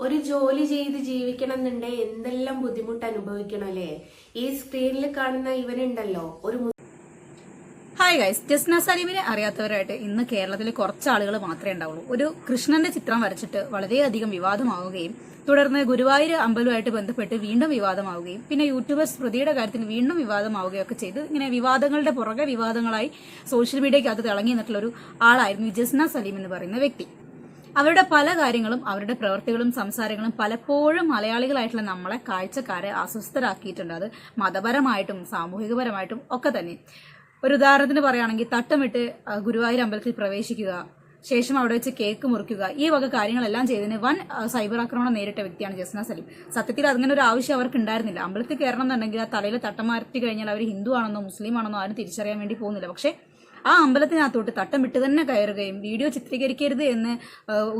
ഒരു ജോലി ചെയ്ത് ജീവിക്കണം എന്നുണ്ടേ എന്തെല്ലാം ബുദ്ധിമുട്ട് അനുഭവിക്കണം അല്ലേ? ഈ സ്ക്രീനിൽ കാണുന്ന ഇവനുണ്ടല്ലോ ഒരു ഹായ് ഗൈസ് ജസ്ന സലീമിനെ അറിയാത്തവരായിട്ട് ഇന്ന് കേരളത്തിൽ കുറച്ച് ആളുകൾ മാത്രമേ ഉണ്ടാവുള്ളൂ. ഒരു കൃഷ്ണന്റെ ചിത്രം വരച്ചിട്ട് വളരെയധികം വിവാദമാവുകയും തുടർന്ന് ഗുരുവായൂർ അമ്പലവുമായിട്ട് ബന്ധപ്പെട്ട് വീണ്ടും വിവാദമാവുകയും പിന്നെ യൂട്യൂബർ സ്മൃതിയുടെ കാര്യത്തിൽ വീണ്ടും വിവാദമാവുകയൊക്കെ ചെയ്ത് ഇങ്ങനെ വിവാദങ്ങളുടെ പുറകെ വിവാദങ്ങളായി സോഷ്യൽ മീഡിയയ്ക്കകത്ത് തിളങ്ങി നിന്നിട്ടുള്ള ഒരു ആളായിരുന്നു ജസ്ന സലീം എന്ന് പറയുന്ന വ്യക്തി. അവരുടെ പല കാര്യങ്ങളും അവരുടെ പ്രവൃത്തികളും സംസാരങ്ങളും പലപ്പോഴും മലയാളികളായിട്ടുള്ള നമ്മളെ കാഴ്ചക്കാരെ അസ്വസ്ഥരാക്കിയിട്ടുണ്ട്. അത് മതപരമായിട്ടും സാമൂഹികപരമായിട്ടും ഒക്കെ തന്നെ. ഒരു ഉദാഹരണത്തിന് പറയുകയാണെങ്കിൽ തട്ടമിട്ട് ഗുരുവായൂർ അമ്പലത്തിൽ പ്രവേശിക്കുക ശേഷം അവിടെ വെച്ച് കേക്ക് മുറിക്കുക ഈ വക കാര്യങ്ങളെല്ലാം ചെയ്തതിന് വൻ സൈബർ ആക്രമണം നേരിട്ട വ്യക്തിയാണ് ജസ്ന സലീം. സത്യത്തിൽ അങ്ങനെ ഒരു ആവശ്യം അവർക്ക് ഉണ്ടായിരുന്നില്ല. അമ്പലത്തിൽ കയറണം എന്നുണ്ടെങ്കിൽ ആ തലയിൽ തട്ടം മാറ്റി കഴിഞ്ഞാൽ അവർ ഹിന്ദു ആണെന്നോ മുസ്ലിം ആണെന്നോ ആരും തിരിച്ചറിയാൻ വേണ്ടി പോകുന്നില്ല. പക്ഷേ ആ അമ്പലത്തിനകത്തോട്ട് തട്ടം വിട്ട് തന്നെ കയറുകയും വീഡിയോ ചിത്രീകരിക്കരുത് എന്ന്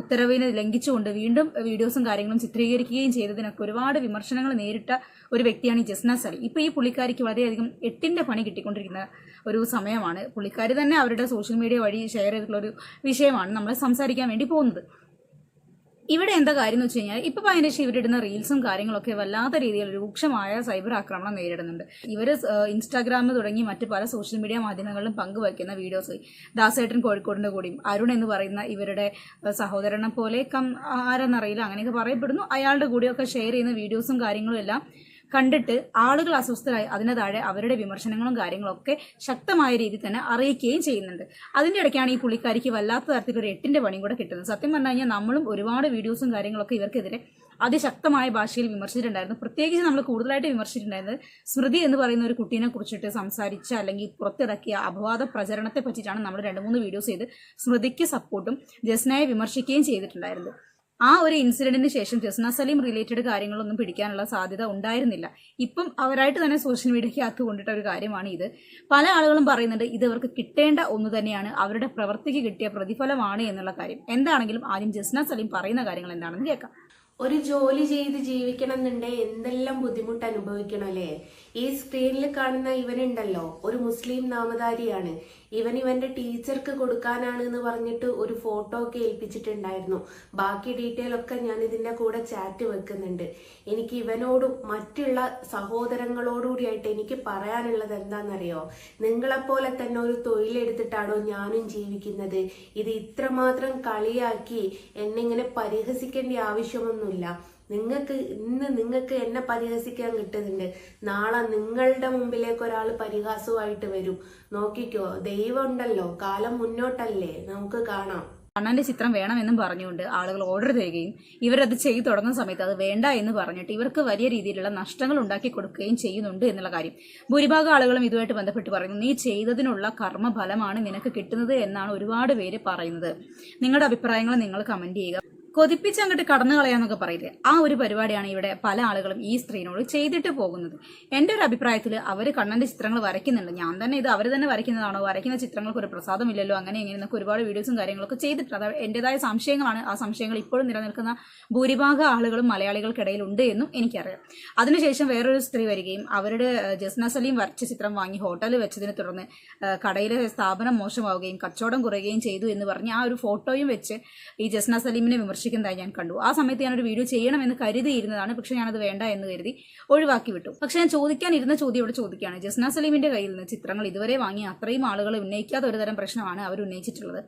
ഉത്തരവിനെ ലംഘിച്ചുകൊണ്ട് വീണ്ടും വീഡിയോസും കാര്യങ്ങളും ചിത്രീകരിക്കുകയും ചെയ്തതിനൊക്കെ ഒരുപാട് വിമർശനങ്ങൾ നേരിട്ട ഒരു വ്യക്തിയാണ് ഈ ജസ്ന സലി. ഇപ്പൊ ഈ പുള്ളിക്കാരിക്ക് വളരെയധികം എട്ടിന്റെ പണി കിട്ടിക്കൊണ്ടിരിക്കുന്ന ഒരു സമയമാണ്. പുള്ളിക്കാരി തന്നെ അവരുടെ സോഷ്യൽ മീഡിയ വഴി ഷെയർ ചെയ്തിട്ടുള്ള ഒരു വിഷയമാണ് നമ്മൾ സംസാരിക്കാൻ വേണ്ടി പോകുന്നത്. ഇവിടെ എന്താ കാര്യം എന്ന് വെച്ച് കഴിഞ്ഞാൽ ഇപ്പൊ പതിനേശം ഇവരിടുന്ന റീൽസും കാര്യങ്ങളൊക്കെ വല്ലാത്ത രീതിയിൽ രൂക്ഷമായ സൈബർ ആക്രമണം നേരിടുന്നുണ്ട്. ഇവർ ഇൻസ്റ്റാഗ്രാമിൽ തുടങ്ങി മറ്റ് പല സോഷ്യൽ മീഡിയ മാധ്യമങ്ങളിലും പങ്കുവയ്ക്കുന്ന വീഡിയോസ് ദാസേട്ടൻ കോഴിക്കോടിന്റെ കൂടിയും അരുൺ എന്ന് പറയുന്ന ഇവരുടെ സഹോദരനെ പോലെ കം ആരെന്നറിയില്ല അങ്ങനെയൊക്കെ പറയപ്പെടുന്നു. അയാളുടെ കൂടെയൊക്കെ ഷെയർ ചെയ്യുന്ന വീഡിയോസും കാര്യങ്ങളും എല്ലാം കണ്ടിട്ട് ആളുകൾ അസ്വസ്ഥരായി അതിന് താഴെ അവരുടെ വിമർശനങ്ങളും കാര്യങ്ങളും ഒക്കെ ശക്തമായ രീതിയിൽ തന്നെ അറിയിക്കുകയും ചെയ്യുന്നുണ്ട്. അതിന്റെ ഇടയ്ക്കാണ് ഈ പുള്ളിക്കാരിക്ക് വല്ലാത്ത തരത്തിലൊരു എട്ടിന്റെ പണിയും കൂടെ കിട്ടുന്നത്. സത്യം പറഞ്ഞു കഴിഞ്ഞാൽ നമ്മളും ഒരുപാട് വീഡിയോസും കാര്യങ്ങളൊക്കെ ഇവർക്കെതിരെ അതിശക്തമായ ഭാഷയിൽ വിമർശിച്ചിട്ടുണ്ടായിരുന്നു. പ്രത്യേകിച്ച് നമ്മൾ കൂടുതലായിട്ട് വിമർശിച്ചിട്ടുണ്ടായിരുന്നത് സ്മൃതി എന്ന് പറയുന്ന ഒരു കുട്ടീനെ കുറിച്ചിട്ട് സംസാരിച്ച അല്ലെങ്കിൽ പുറത്തിറക്കിയ അപവാദ പ്രചരണത്തെ പറ്റിയിട്ടാണ് നമ്മൾ രണ്ട് മൂന്ന് വീഡിയോസ് ചെയ്ത് സ്മൃതിക്ക് സപ്പോർട്ടും ജസ്നയെ വിമർശിക്കുകയും ചെയ്തിട്ടുണ്ടായിരുന്നത്. ആ ഒരു ഇൻസിഡന്റിന് ശേഷം ജസ്ന സലീം റിലേറ്റഡ് കാര്യങ്ങളൊന്നും പിടിക്കാനുള്ള സാധ്യത ഉണ്ടായിരുന്നില്ല. ഇപ്പം അവരായിട്ട് തന്നെ സോഷ്യൽ മീഡിയയ്ക്ക് മീഡിയയ്ക്കകത്ത് കൊണ്ടിട്ട ഒരു കാര്യമാണ് ഇത്. പല ആളുകളും പറയുന്നുണ്ട് ഇത് അവർക്ക് കിട്ടേണ്ട ഒന്ന് തന്നെയാണ് അവരുടെ പ്രവൃത്തിക്ക് കിട്ടിയ പ്രതിഫലമാണ് എന്നുള്ള കാര്യം. എന്താണെങ്കിലും ആദ്യം ജസ്ന സലീം പറയുന്ന കാര്യങ്ങൾ എന്താണെന്ന് കേൾക്കാം. ഒരു ജോലി ചെയ്ത് ജീവിക്കണം എന്നുണ്ടേ എന്തെല്ലാം ബുദ്ധിമുട്ട് അനുഭവിക്കണം അല്ലേ? ഈ സ്ക്രീനിൽ കാണുന്ന ഇവനുണ്ടല്ലോ ഒരു മുസ്ലിം നാമധാരിയാണ്. ഇവൻ ഇവന്റെ ടീച്ചർക്ക് കൊടുക്കാനാണ് എന്ന് പറഞ്ഞിട്ട് ഒരു ഫോട്ടോ ഒക്കെ ഏൽപ്പിച്ചിട്ടുണ്ടായിരുന്നു. ബാക്കി ഡീറ്റെയിൽ ഒക്കെ ഞാൻ ഇതിന്റെ കൂടെ ചാറ്റ് വെക്കുന്നുണ്ട്. എനിക്ക് ഇവനോടും മറ്റുള്ള സഹോദരങ്ങളോടുകൂടിയായിട്ട് എനിക്ക് പറയാനുള്ളത് എന്താണെന്നറിയോ? നിങ്ങളെപ്പോലെ തന്നെ ഒരു തൊഴിലെടുത്തിട്ടാണോ ഞാനും ജീവിക്കുന്നത്? ഇത് ഇത്രമാത്രം കളിയാക്കി എന്നെ ഇങ്ങനെ പരിഹസിക്കേണ്ട ആവശ്യമൊന്നുമില്ല നിങ്ങൾക്ക് ഇന്ന് നിങ്ങൾക്ക് എന്നെ പരിഹസിക്കാൻ കിട്ടുന്നുണ്ട്. നാളെ നിങ്ങളുടെ മുമ്പിലേക്ക് ഒരാൾ പരിഹാസവുമായിട്ട് വരും. നോക്കിക്കോ ദൈവം ഉണ്ടല്ലോ കാലം മുന്നോട്ടല്ലേ? നമുക്ക് കാണാം. അണ്ണന്റെ ചിത്രം വേണമെന്നും പറഞ്ഞുകൊണ്ട് ആളുകൾ ഓർഡർ തരികയും ഇവരത് ചെയ്തു തുടങ്ങുന്ന സമയത്ത് അത് വേണ്ട എന്ന് പറഞ്ഞിട്ട് ഇവർക്ക് വലിയ രീതിയിലുള്ള നഷ്ടങ്ങൾ ഉണ്ടാക്കി കൊടുക്കുകയും ചെയ്യുന്നുണ്ട് എന്നുള്ള കാര്യം. ഭൂരിഭാഗം ആളുകളും ഇതുമായിട്ട് ബന്ധപ്പെട്ട് പറയുന്നു നീ ചെയ്തതിനുള്ള കർമ്മഫലമാണ് നിനക്ക് കിട്ടുന്നത് എന്നാണ് ഒരുപാട് പേര് പറയുന്നത്. നിങ്ങളുടെ അഭിപ്രായങ്ങൾ നിങ്ങൾ കമന്റ് ചെയ്യുക. കൊതിപ്പിച്ച് അങ്ങോട്ട് കടന്നു കളയാന്നൊക്കെ പറയില്ലേ? ആ ഒരു പരിപാടിയാണ് ഇവിടെ പല ആളുകളും ഈ സ്ത്രീനോട് ചെയ്തിട്ട് പോകുന്നത്. എന്റെ ഒരു അഭിപ്രായത്തിൽ അവർ കണ്ണന്റെ ചിത്രങ്ങൾ വരയ്ക്കുന്നുണ്ട്. ഞാൻ തന്നെ ഇത് അവർ തന്നെ വരയ്ക്കുന്നതാണോ? വരയ്ക്കുന്ന ചിത്രങ്ങൾക്ക് ഒരു പ്രസാദമില്ലല്ലോ? അങ്ങനെ ഇങ്ങനെ എന്നൊക്കെ ഒരുപാട് വീഡിയോസും കാര്യങ്ങളൊക്കെ ചെയ്തിട്ടുണ്ട്. അത് എന്റെതായ സംശയങ്ങളാണ്. ആ സംശയങ്ങൾ ഇപ്പോഴും നിലനിൽക്കുന്ന ഭൂരിഭാഗം ആളുകളും മലയാളികൾക്കിടയിൽ ഉണ്ട് എന്നും എനിക്കറിയാം. അതിനുശേഷം വേറൊരു സ്ത്രീ വരികയും അവരുടെ ജസ്ന സലീം വരച്ച ചിത്രം വാങ്ങി ഹോട്ടലിൽ വെച്ചതിനെ തുടർന്ന് കടയിലെ സ്ഥാപനം മോശമാവുകയും കച്ചവടം കുറയുകയും ചെയ്തു എന്ന് പറഞ്ഞ് ആ ഒരു ഫോട്ടോയും വെച്ച് ഈ ജസ്ന സലീമിനെ വിമർശിക്കുന്നതായി ഞാൻ കണ്ടു. ആ സമയത്ത് ഞാനൊരു വീഡിയോ ചെയ്യണമെന്ന് കരുതിയിരുന്നതാണ് പക്ഷെ ഞാനത് വേണ്ട എന്ന് കരുതി ഒഴിവാക്കി വിട്ടു. പക്ഷെ ഞാൻ ചോദിക്കാനിരുന്ന ചോദ്യം ഇവിടെ ചോദിക്കുകയാണ്. ജസ്ന സലീമിന്റെ കയ്യിൽ നിന്ന് ചിത്രങ്ങൾ ഇതുവരെ വാങ്ങി അത്രയും ആളുകൾ ഉന്നയിക്കാത്ത ഒരു തരം പ്രശ്നമാണ് അവർ ഉന്നയിച്ചിട്ടുള്ളത്.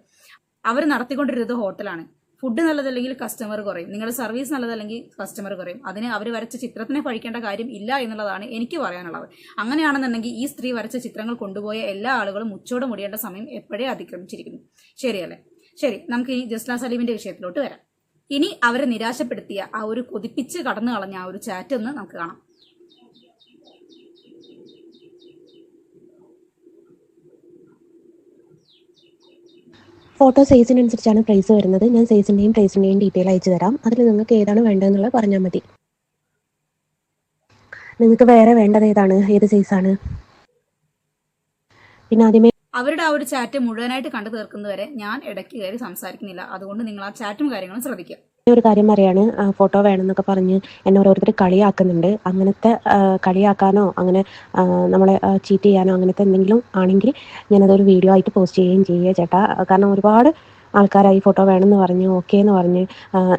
അവർ നടത്തിക്കൊണ്ടിരുന്നത് ഹോട്ടലാണ്. ഫുഡ് നല്ലതല്ലെങ്കിൽ കസ്റ്റമർ കുറയും. നിങ്ങളുടെ സർവീസ് നല്ലതല്ലെങ്കിൽ കസ്റ്റമർ കുറയും. അതിന് അവർ വരച്ച ചിത്രത്തിനെ പഴിക്കേണ്ട കാര്യം ഇല്ല എന്നുള്ളതാണ് എനിക്ക് പറയാനുള്ളത്. അങ്ങനെയാണെന്നുണ്ടെങ്കിൽ ഈ സ്ത്രീ വരച്ച ചിത്രങ്ങൾ കൊണ്ടുപോയ എല്ലാ ആളുകളും ഉച്ചോട് മുടിയേണ്ട സമയം എപ്പോഴേ അതിക്രമിച്ചിരിക്കുന്നു. ശരിയല്ലേ? ശരി നമുക്ക് ഈ ജസ്ന സലീമിന്റെ വിഷയത്തിലോട്ട് വരാം. ഇനി അവരെ നിരാശപ്പെടുത്തിയ ആ ഒരു കൊതിപ്പിച്ച് കടന്നു കളഞ്ഞ ആ ഒരു ചാറ്റ് ഒന്ന് നമുക്ക് കാണാം. ഫോട്ടോ സൈസിനനുസരിച്ചാണ് പ്രൈസ് വരുന്നത്. ഞാൻ സൈസിന്റെയും പ്രൈസിന്റെയും ഡീറ്റെയിൽ അയച്ചു തരാം. അതിൽ നിങ്ങൾക്ക് ഏതാണ് വേണ്ടതെന്നുള്ളത് പറഞ്ഞാൽ മതി. നിങ്ങൾക്ക് വേറെ വേണ്ടത് ഏതാണ്? ഏത് സൈസാണ് പിന്നെ ആദ്യമേ അവരുടെ ആ ഒരു ചാറ്റ് മുഴുവനായിട്ട് കണ്ടു തീർക്കുന്നവരെ ഞാൻ ഇടയ്ക്ക് കയറി സംസാരിക്കുന്നില്ല. അതുകൊണ്ട് നിങ്ങൾ ആ ചാറ്റും കാര്യങ്ങളും ശ്രദ്ധിക്കുക. ഒരു കാര്യം പറയാണ് ഫോട്ടോ വേണമെന്നൊക്കെ പറഞ്ഞ് എന്നെ ഓരോരുത്തർ കളിയാക്കുന്നുണ്ട്. അങ്ങനത്തെ കളിയാക്കാനോ അങ്ങനെ നമ്മളെ ചീറ്റ് ചെയ്യാനോ അങ്ങനത്തെ എന്തെങ്കിലും ആണെങ്കിൽ ഞാനതൊരു വീഡിയോ ആയിട്ട് പോസ്റ്റ് ചെയ്യുകയും ചെയ്യുക ചേട്ടാ. കാരണം ഒരുപാട് ആൾക്കാരായി ഫോട്ടോ വേണമെന്ന് പറഞ്ഞ് ഓക്കേ എന്ന് പറഞ്ഞ്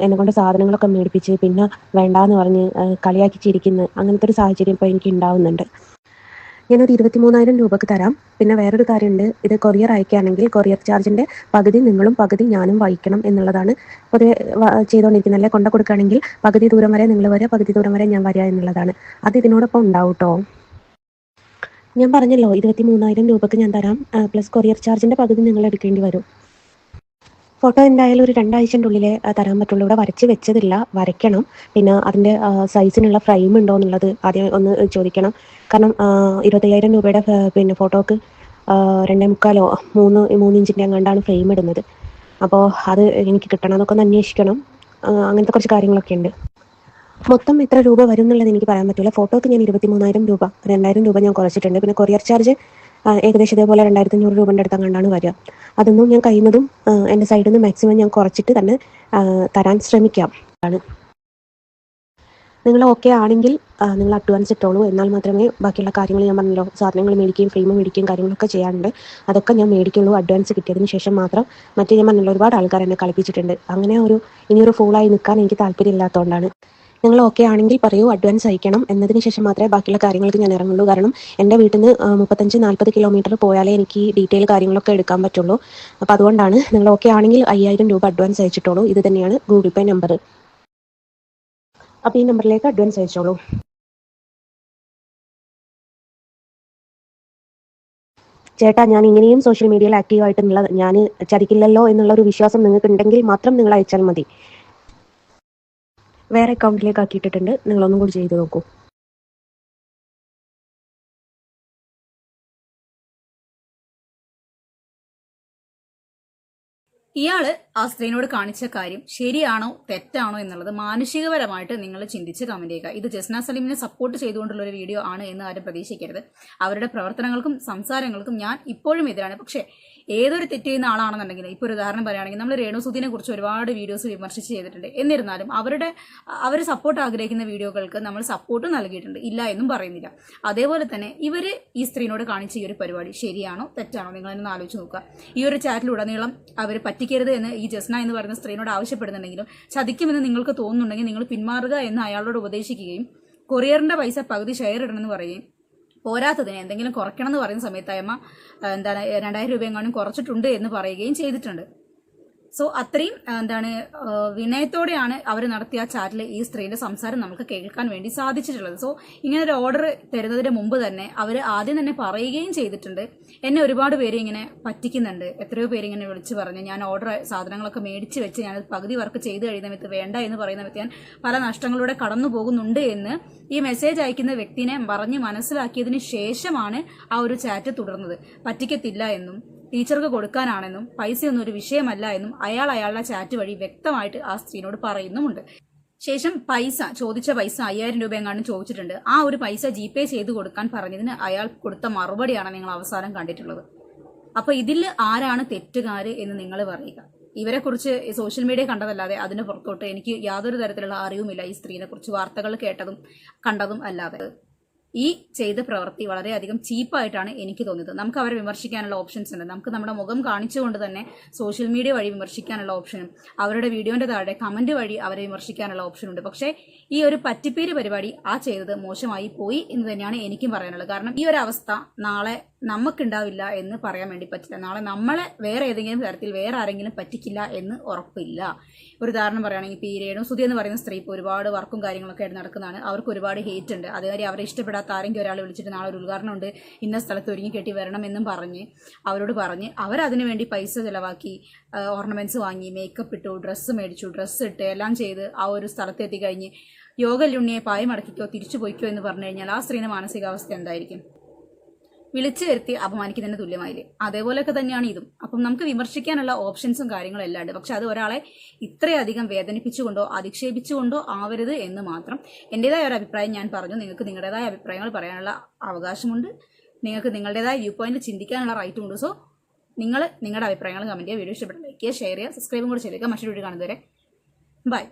എന്നെ കൊണ്ട് സാധനങ്ങളൊക്കെ മേടിപ്പിച്ച് പിന്നെ വേണ്ടാന്ന് പറഞ്ഞ് കളിയാക്കിച്ചിരിക്കുന്നു. കളിയാക്കി ചിരിക്കുന്ന അങ്ങനത്തെ ഒരു സാഹചര്യം ഇപ്പോൾ എനിക്ക് ഉണ്ടാവുന്നുണ്ട്. ഞാനൊരു ഇരുപത്തി മൂന്നായിരം രൂപക്ക് തരാം. പിന്നെ വേറൊരു കാര്യമുണ്ട്. ഇത് കൊറിയർ അയക്കുകയാണെങ്കിൽ കൊറിയർ ചാർജിന്റെ പകുതി നിങ്ങളും പകുതി ഞാനും വഹിക്കണം എന്നുള്ളതാണ്. പൊതുവെ ചെയ്തുകൊണ്ടിരിക്കുന്നല്ലേ അല്ലെ? കൊണ്ട കൊടുക്കുകയാണെങ്കിൽ പകുതി ദൂരം വരെ നിങ്ങൾ വരിക പകുതി ദൂരം വരെ ഞാൻ വരിക എന്നുള്ളതാണ്. അത് ഇതിനോടൊപ്പം ഉണ്ടാവും കേട്ടോ ഞാൻ പറഞ്ഞല്ലോ ഇരുപത്തി മൂന്നായിരം രൂപക്ക് ഞാൻ തരാം. പ്ലസ് കൊറിയർ ചാർജിന്റെ പകുതി നിങ്ങൾ എടുക്കേണ്ടി വരും. ഫോട്ടോ എന്തായാലും ഒരു രണ്ടാഴ്ചന്റെ ഉള്ളിലേ ആ, തരാൻ പറ്റുള്ളൂ. ഇവിടെ വരച്ച് വെച്ചതില്ല. വരയ്ക്കണം. പിന്നെ അതിന്റെ സൈസിനുള്ള ഫ്രെയിം ഉണ്ടോ എന്നുള്ളത് ആദ്യം ഒന്ന് ചോദിക്കണം. കാരണം ഇരുപത്തയ്യായിരം രൂപയുടെ പിന്നെ ഫോട്ടോക്ക് രണ്ടേ മുക്കാലോ മൂന്ന് മൂന്ന് ഇഞ്ചിന്റെ അങ്ങാണ്ടാണ് ഫ്രെയിം ഇടുന്നത്. അപ്പോൾ അത് എനിക്ക് കിട്ടണം. അതൊക്കെ ഒന്ന് അന്വേഷിക്കണം. അങ്ങനത്തെ കുറച്ച് കാര്യങ്ങളൊക്കെ ഉണ്ട്. മൊത്തം എത്ര രൂപ വരും എന്നുള്ളത് എനിക്ക് പറയാൻ പറ്റില്ല. ഫോട്ടോക്ക് ഞാൻ ഇരുപത്തി മൂന്നായിരം രൂപ രണ്ടായിരം രൂപ ഞാൻ കുറച്ചിട്ടുണ്ട്. പിന്നെ കൊറിയർ ചാർജ് ഏകദേശം ഇതേപോലെ രണ്ടായിരത്തി അഞ്ഞൂറ് രൂപന്റെ അടുത്ത് കണ്ടാണ് വരിക. അതൊന്നും ഞാൻ കഴിയുന്നതും എന്റെ സൈഡിൽ നിന്ന് മാക്സിമം ഞാൻ കുറച്ചിട്ട് തന്നെ തരാൻ ശ്രമിക്കാം. ആണ്. നിങ്ങൾ ഓക്കെ ആണെങ്കിൽ നിങ്ങൾ അഡ്വാൻസ് ഇട്ടോളൂ. എന്നാൽ മാത്രമേ ബാക്കിയുള്ള കാര്യങ്ങൾ ഞാൻ പറഞ്ഞല്ലോ. സാധനങ്ങൾ മേടിക്കുകയും ഫ്രെയിം മേടിക്കുകയും കാര്യങ്ങളൊക്കെ ചെയ്യാറുണ്ട്. അതൊക്കെ ഞാൻ മേടിക്കുള്ളൂ. അഡ്വാൻസ് കിട്ടിയതിന് ശേഷം മാത്രം മറ്റേ ഞാൻ പറഞ്ഞല്ലോ ഒരുപാട് ആൾക്കാർ എന്നെ കളിപ്പിച്ചിട്ടുണ്ട്. അങ്ങനെ ഒരു ഇനിയൊരു ഫൂളായി നിൽക്കാൻ എനിക്ക് താല്പര്യമില്ലാത്തതുകൊണ്ടാണ് നിങ്ങൾ ഓക്കെ ആണെങ്കിൽ പറയൂ അഡ്വാൻസ് അയക്കണം എന്നതിന് ശേഷം മാത്രമേ ബാക്കിയുള്ള കാര്യങ്ങൾക്ക് ഞാൻ ഇറങ്ങുള്ളൂ. കാരണം എന്റെ വീട്ടിൽ നിന്ന് മുപ്പത്തഞ്ച് നാൽപ്പത് കിലോമീറ്റർ പോയാലേ എനിക്ക് ഡീറ്റെയിൽ കാര്യങ്ങളൊക്കെ എടുക്കാൻ പറ്റുള്ളൂ. അപ്പോൾ അതുകൊണ്ടാണ് നിങ്ങൾ ഓക്കെ ആണെങ്കിൽ അയ്യായിരം രൂപ അഡ്വാൻസ് അയച്ചിട്ടോളൂ. ഇത് തന്നെയാണ് ഗൂഗിൾ പേ നമ്പർ അപ്പോൾ ഈ നമ്പറിലേക്ക് അഡ്വാൻസ് അയച്ചോളൂ. ചേട്ടാ ഞാൻ ഇങ്ങനെയും സോഷ്യൽ മീഡിയയിൽ ആക്റ്റീവ് ആയിട്ടുള്ള ഞാൻ ചതിക്കില്ലല്ലോ എന്നുള്ള ഒരു വിശ്വാസം നിങ്ങൾക്ക് ഉണ്ടെങ്കിൽ മാത്രം നിങ്ങൾ അയച്ചാൽ മതി. വേറെ അക്കൗണ്ടിലേക്ക് ആക്കിയിട്ടിട്ടുണ്ട്. നിങ്ങളൊന്നും കൂടി ചെയ്ത് നോക്കൂ. ഇയാൾ ആ സ്ത്രീനോട് കാണിച്ച കാര്യം ശരിയാണോ തെറ്റാണോ എന്നുള്ളത് മാനുഷികപരമായിട്ട് നിങ്ങൾ ചിന്തിച്ച് കമന്റ് ചെയ്യുക. ഇത് ജസ്ന സലീമിനെ സപ്പോർട്ട് ചെയ്തുകൊണ്ടുള്ള ഒരു വീഡിയോ ആണ് എന്ന് ആരും പ്രതീക്ഷിക്കരുത്. അവരുടെ പ്രവർത്തനങ്ങൾക്കും സംസാരങ്ങൾക്കും ഞാൻ ഇപ്പോഴും എതിരാണ്. പക്ഷേ ഏതൊരു തെറ്റ് ചെയ്യുന്ന ആളാണെന്നുണ്ടെങ്കിൽ ഇപ്പോൾ ഒരു ഉദാഹരണം പറയുകയാണെങ്കിൽ നമ്മൾ രേണുസുദ്ദീനെ കുറിച്ച് ഒരുപാട് വീഡിയോസ് വിമർശിച്ച് ചെയ്തിട്ടുണ്ട്. എന്നിരുന്നാലും അവരുടെ അവർ സപ്പോർട്ട് ആഗ്രഹിക്കുന്ന വീഡിയോകൾക്ക് നമ്മൾ സപ്പോർട്ട് നൽകിയിട്ടുണ്ട്. ഇല്ല എന്നും പറയുന്നില്ല. അതേപോലെ തന്നെ ഇവർ ഈ സ്ത്രീനോട് കാണിച്ച ഈ ഒരു പരിപാടി ശരിയാണോ തെറ്റാണോ നിങ്ങളൊന്ന് ആലോചിച്ച് നോക്കുക. ഈ ഒരു ചാറ്റിലുടനീളം അവർ പറ്റിക്കരുത് എന്ന് ഈ ജസ്ന എന്ന് പറയുന്ന സ്ത്രീനോട് ആവശ്യപ്പെടുന്നുണ്ടെങ്കിലും ചതിക്കുമെന്ന് നിങ്ങൾക്ക് തോന്നുന്നുണ്ടെങ്കിൽ നിങ്ങൾ പിന്മാറുക എന്ന് അയാളോട് ഉപദേശിക്കുകയും കൊറിയറിന്റെ പൈസ പകുതി ഷെയർ ഇടണമെന്ന് പറയുകയും പോരാത്തതിന് എന്തെങ്കിലും കുറയ്ക്കണം എന്ന് പറയുന്ന സമയത്ത് അമ്മ എന്താണ് രണ്ടായിരം രൂപ എങ്ങാനും കുറച്ചിട്ടുണ്ട് എന്ന് പറയുകയും ചെയ്തിട്ടുണ്ട്. സോ അത്രയും എന്താണ് വിനയത്തോടെയാണ് അവർ നടത്തിയ ചാറ്റിൽ ഈ സ്ത്രീയുടെ സംസാരം നമുക്ക് കേൾക്കാൻ വേണ്ടി സാധിച്ചിട്ടുള്ളത്. സോ ഇങ്ങനെ ഒരു ഓർഡർ തരുന്നതിന് മുമ്പ് തന്നെ അവർ ആദ്യം തന്നെ പറയുകയും ചെയ്തിട്ടുണ്ട്. എന്നെ ഒരുപാട് പേര് ഇങ്ങനെ പറ്റിക്കുന്നുണ്ട്. എത്രയോ പേര് ഇങ്ങനെ വിളിച്ച് പറഞ്ഞു ഞാൻ ഓർഡർ സാധനങ്ങളൊക്കെ മേടിച്ച് വെച്ച് ഞാൻ പകുതി വർക്ക് ചെയ്ത് കഴിയുന്ന വിത്ത് വേണ്ട എന്ന് പറയുന്ന സമയത്ത് ഞാൻ പല നഷ്ടങ്ങളിലൂടെ കടന്നു പോകുന്നുണ്ട് എന്ന് ഈ മെസ്സേജ് അയക്കുന്ന വ്യക്തിനെ പറഞ്ഞ് മനസ്സിലാക്കിയതിന് ശേഷമാണ് ആ ഒരു ചാറ്റ് തുടർന്നത്. പറ്റിക്കത്തില്ല എന്നും. ടീച്ചർക്ക് കൊടുക്കാനാണെന്നും പൈസയൊന്നും ഒരു വിഷയമല്ല എന്നും അയാൾ അയാളുടെ ചാറ്റ് വഴി വ്യക്തമായിട്ട് ആ സ്ത്രീനോട് പറയുന്നുമുണ്ട്. ശേഷം പൈസ ചോദിച്ച പൈസ അയ്യായിരം രൂപ എങ്ങാനും ചോദിച്ചിട്ടുണ്ട്. ആ ഒരു പൈസ ജി പേ ചെയ്ത് കൊടുക്കാൻ പറഞ്ഞതിന് അയാൾ കൊടുത്ത മറുപടിയാണ് നിങ്ങൾ അവസാനം കണ്ടിട്ടുള്ളത്. അപ്പൊ ഇതിൽ ആരാണ് തെറ്റുകാര് എന്ന് നിങ്ങൾ പറയുക. ഇവരെ കുറിച്ച് സോഷ്യൽ മീഡിയ കണ്ടതല്ലാതെ അതിന് പുറത്തോട്ട് എനിക്ക് യാതൊരു തരത്തിലുള്ള അറിവുമില്ല ഈ സ്ത്രീനെ കുറിച്ച് വാർത്തകൾ കേട്ടതും കണ്ടതും അല്ലാതെ. ഈ ചെയ്ത പ്രവൃത്തി വളരെയധികം ചീപ്പായിട്ടാണ് എനിക്ക് തോന്നിയത്. നമുക്ക് അവരെ വിമർശിക്കാനുള്ള ഓപ്ഷൻസ് ഉണ്ട്. നമുക്ക് നമ്മുടെ മുഖം കാണിച്ചുകൊണ്ട് തന്നെ സോഷ്യൽ മീഡിയ വഴി വിമർശിക്കാനുള്ള ഓപ്ഷനും അവരുടെ വീഡിയോന്റെ താഴെ കമന്റ് വഴി അവരെ വിമർശിക്കാനുള്ള ഓപ്ഷനുണ്ട് പക്ഷേ ഈ ഒരു പറ്റിപ്പേര് പരിപാടി ആ ചെയ്തത് മോശമായി പോയി എന്ന് തന്നെയാണ് എനിക്കും പറയാനുള്ളത്. കാരണം ഈ ഒരു അവസ്ഥ നാളെ നമുക്കുണ്ടാവില്ല എന്ന് പറയാൻ വേണ്ടി പറ്റില്ല. നാളെ നമ്മളെ വേറെ ഏതെങ്കിലും തരത്തിൽ വേറെ ആരെങ്കിലും പറ്റിക്കില്ല എന്ന് ഉറപ്പില്ല. ഒരു ഉദാഹരണം പറയുകയാണെങ്കിൽ രേണു സുധി എന്ന് പറയുന്ന സ്ത്രീ ഇപ്പോൾ ഒരുപാട് വർക്കും കാര്യങ്ങളൊക്കെ ആയിട്ട് നടക്കുന്നതാണ്. അവർക്ക് ഒരുപാട് ഹേറ്റ് ഉണ്ട്. അതേമാതിരി അവരെ ഇഷ്ടപ്പെടാത്ത ആരെങ്കിലും ഒരാൾ വിളിച്ചിട്ട് നാളെ ഒരു ഉദ്ഘാടനം ഉണ്ട്. ഇന്ന സ്ഥലത്ത് ഒരുങ്ങി കെട്ടി വരണം എന്നും പറഞ്ഞ് അവരോട് പറഞ്ഞ് അവരതിനു വേണ്ടി പൈസ ചിലവാക്കി ഓർണമെന്റ്സ് വാങ്ങി മേക്കപ്പ് ഇട്ടു ഡ്രസ്സ് മേടിച്ചു ഡ്രസ്സ് ഇട്ട് എല്ലാം ചെയ്ത് ആ ഒരു സ്ഥലത്ത് എത്തിക്കഴിഞ്ഞ് യോഗ ലുണ്ണിയെ പായ മടക്കിക്കോ തിരിച്ചു പോയിക്കോ എന്ന് പറഞ്ഞു കഴിഞ്ഞാൽ ആ സ്ത്രീയുടെ മാനസികാവസ്ഥ എന്തായിരിക്കും? വിളിച്ചു വരുത്തി അപമാനിക്കുന്നതിന് തുല്യമായില്ലേ? അതേപോലെയൊക്കെ തന്നെയാണ് ഇതും. അപ്പം നമുക്ക് വിമർശിക്കാനുള്ള ഓപ്ഷൻസും കാര്യങ്ങളും എല്ലാം ഉണ്ട്. പക്ഷെ അത് ഒരാളെ ഇത്രയധികം വേദനിപ്പിച്ചുകൊണ്ടോ അധിക്ഷേപിച്ചുകൊണ്ടോ ആവരുത് എന്ന് മാത്രം എന്റെതായ ഒരു അഭിപ്രായം ഞാൻ പറഞ്ഞു. നിങ്ങൾക്ക് നിങ്ങളുടേതായ അഭിപ്രായങ്ങൾ പറയാനുള്ള അവകാശമുണ്ട്. നിങ്ങൾക്ക് നിങ്ങളുടേതായ വ്യൂ പോയിന്റ് ചിന്തിക്കാനുള്ള റൈറ്റും ഉണ്ട്. സോ നിങ്ങൾ നിങ്ങളുടെ അഭിപ്രായങ്ങൾ കമന്റ് ചെയ്യുക വീഡിയോ ഇഷ്ടപ്പെട്ട ലൈക്ക് ചെയ്യുക ഷെയർ ചെയ്യുക സബ്സ്ക്രൈബും കൂടെ ചെയ്തേക്കുക. മറ്റൊരു വീഡിയോ കാണുന്നവരെ ബൈ